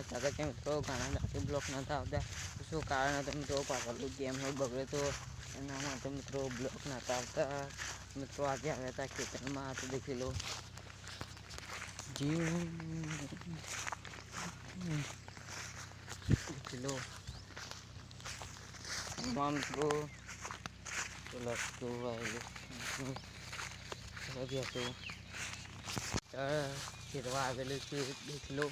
આવતા હતા કે મિત્રો ઘણા રાતે બ્લોક નતા આવતા તો શું કારણ હતું મિત્રો પાછળ ગેમ હોય બગડે તો એના માટે મિત્રો બ્લોક નતા આવતા મિત્રો આજે આવ્યા હતા ખેતરમાં તો દેખી લો જી દેખી લો એમાં મિત્રો લખતું આવેલું લખ્યા હતું ખેતવા આવેલું છે દેખી લો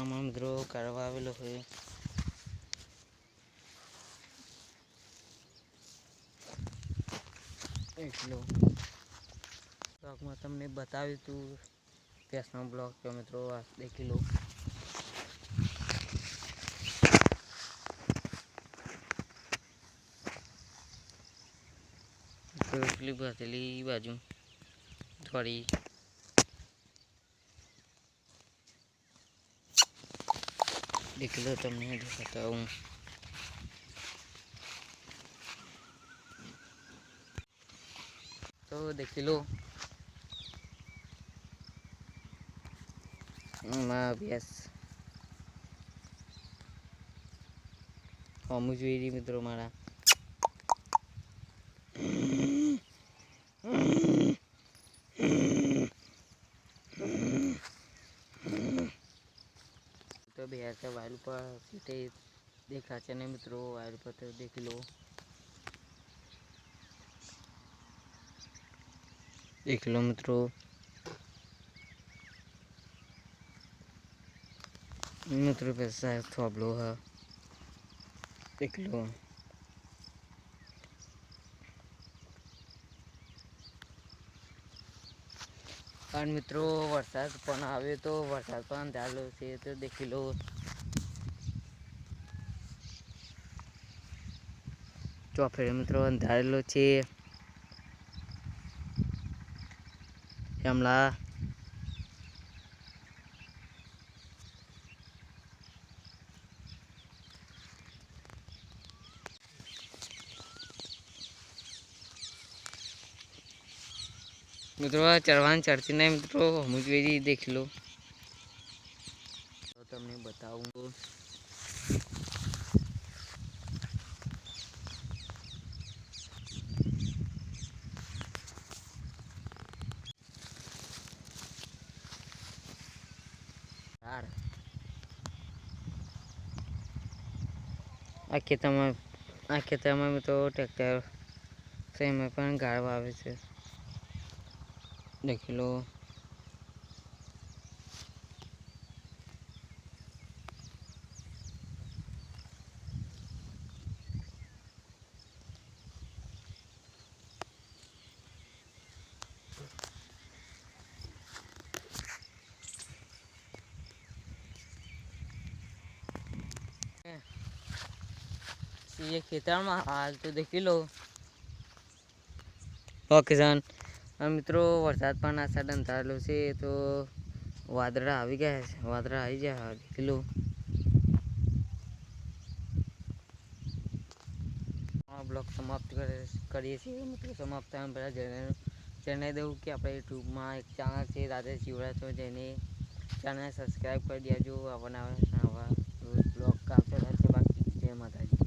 આમાં મિત્રો કરવા આવેલો હોય એટલો બ્લોગમાં તમને બતાવ્યું હતું ભેંસનો બ્લોગ તો મિત્રો આ દેખી લો. એટલી બાજુ થોડી દેખી લો તમને દેખાતા હું તો દેખી લો. અભ્યાસ. હોમું જોઈ રહી મિત્રો મારા. करते वायल पर सीटें देखा अच्छा चने मित्रों वायल पर तो देख लो। देख लो मित्रों। मित्र पैसा थोप तो लो है। देख लो। मित्रों, वरसाद पे तो वरसाद ध्यान तो देखी लो। ચોફેર મિત્રો અંધારેલો છે. હમણાં મિત્રો ચડવાની ચડતી નહીં મિત્રો અમુક વેરી દેખી લો. તમને બતાવું. યાર આ ખેતરમાં આ ખેતરમાં તો ટ્રેક્ટર છે પણ ગાળવા આવે છે. દેખી લો. ये खेतर में हाल तो देखी लो। ओ किसान हाँ मित्रों, वरसाद पा सडन थालो से तो वदड़ा आ गया वदड़ा आई जाए देखी लो। हाँ, ब्लॉग समाप्त करे मित्रों, समाप्त जनाई दू कि आप यूट्यूब में, एक चैनल से दादा शिवराज हो तो जैसे चैनल सब्सक्राइब कर दिया जो अपना हाँ, ब्लॉग का बाकी जय माता जी।